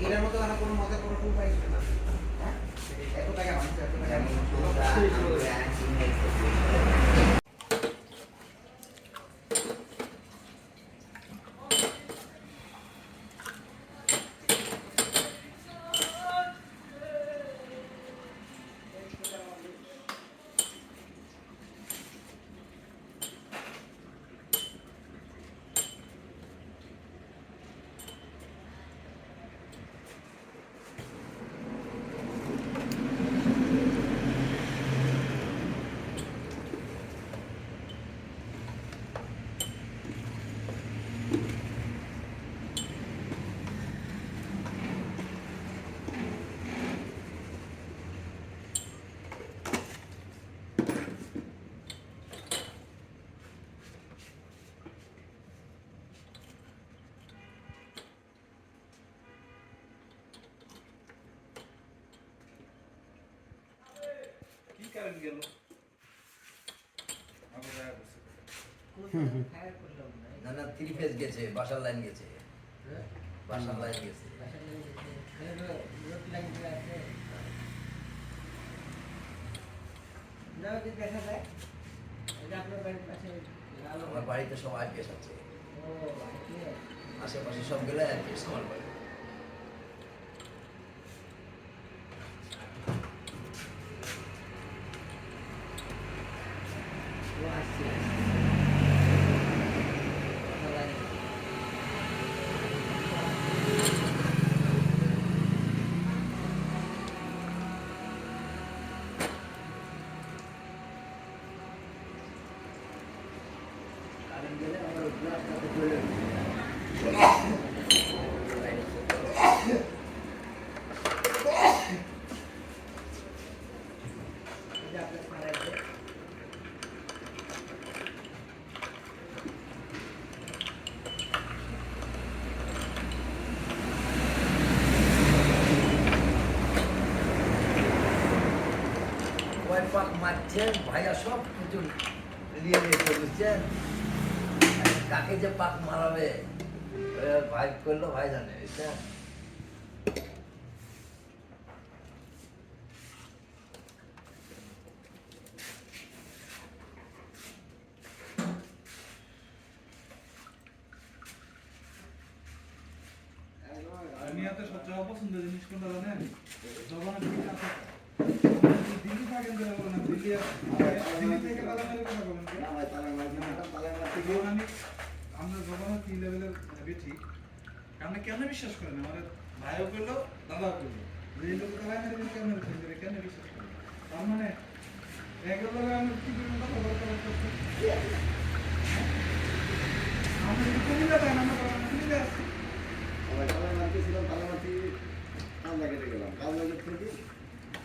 এটার মতো আর কোনো মজা কোনো টুল পাইছে না এত টাকা মানুষ এত টাকা না। থ্রি ফেজ গেছে বাসার লাইন গেছে। বাসার লাইন গেছে। আমার বাড়িতে সব আইপিএস আছে। আশেপাশে সবগুলো আইপিএস আমার বাড়ি পাক মারছেন ভাইয়া সব কিছু নিয়ে নিয়েছে বুঝছেন কাকে যে পাক মারাবে? ভাই করল, ভাই জানে বুঝছেন দুনিয়াতে সবচেয়ে অপছন্দের জিনিস কোনটা জানেন? জবানে ঠিক আমরা ভেবে আপনি কেন বিশ্বাস করেন আমাদের ভাইও করল কেন কেন বিশ্বাস করেন তার মানে কি করব কথা বলতে বলতে আমরা যদি কুমিল্লা যাই না, আমরা আসছি কামলা কেটে গেলাম কামলা কেটে থেকে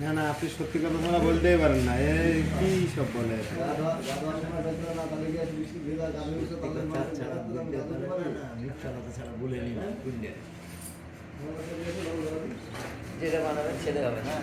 না না, আপনি সত্যি কথা তোমরা বলতেই পারেন না। এ, কি সব বলে যেটা বানাবে ছেলে হবে, না?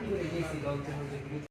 Itu revisi.